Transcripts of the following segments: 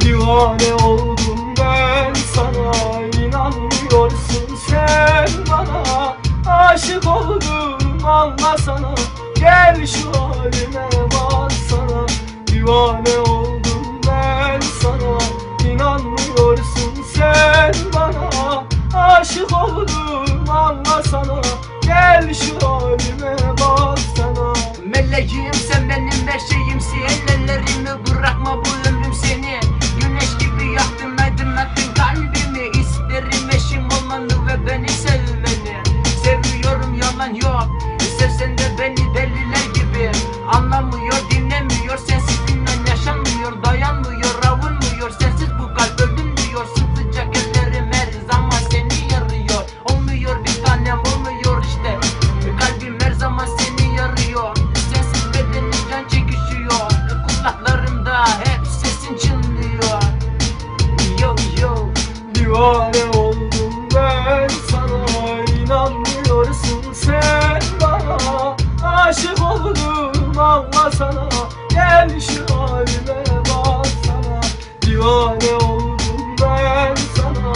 Divane oldum ben sana inanmıyorsun sen bana. Aşık oldum anlasana Gel şu halime baksana Divane oldum ben sana inanmıyorsun sen bana. Aşık oldum anlasana Gel şu halime baksana Meleğim sen benim her şeyimsin Aşık oldum anlasana Gel şu halime baksana Divane oldum ben sana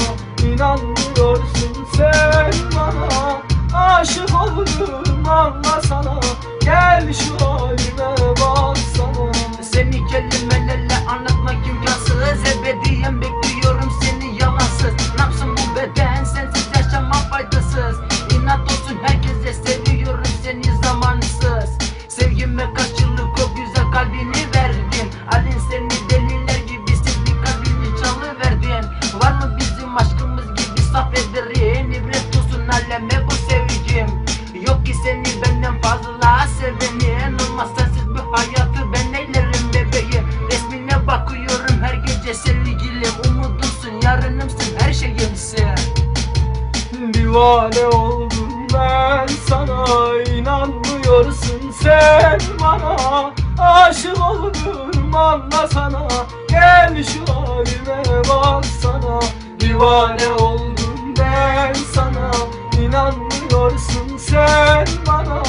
inanmıyorsun sen bana. Aşık oldum anlasana Gel şu kalbini verdin Alin seni deliler gibi sevdi kalbini çalıverdin Var mı bizim aşkımız gibi saf ederin İbret olsun aleme bu sevgim. Yok ki seni benden fazla sevenin Olmaz sensiz bu hayatı ben eylerim bebeğim. Resmine bakıyorum her gece sevgilim. Umudumsun yarınımsın her şeyimsin. Divane oldum ben sana. İnanmıyorsun sen bana Oldum anlasana Gel şu halime baksana Divane oldum ben sana inanmıyorsun sen bana.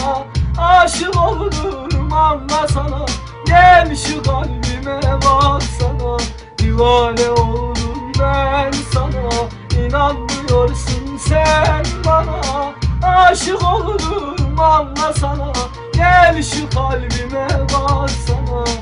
Aşık oldum anlasana Gel şu kalbime baksana Divane oldum ben sana inanmıyorsun sen bana. Aşık oldum anlasana Gel şu kalbime baksana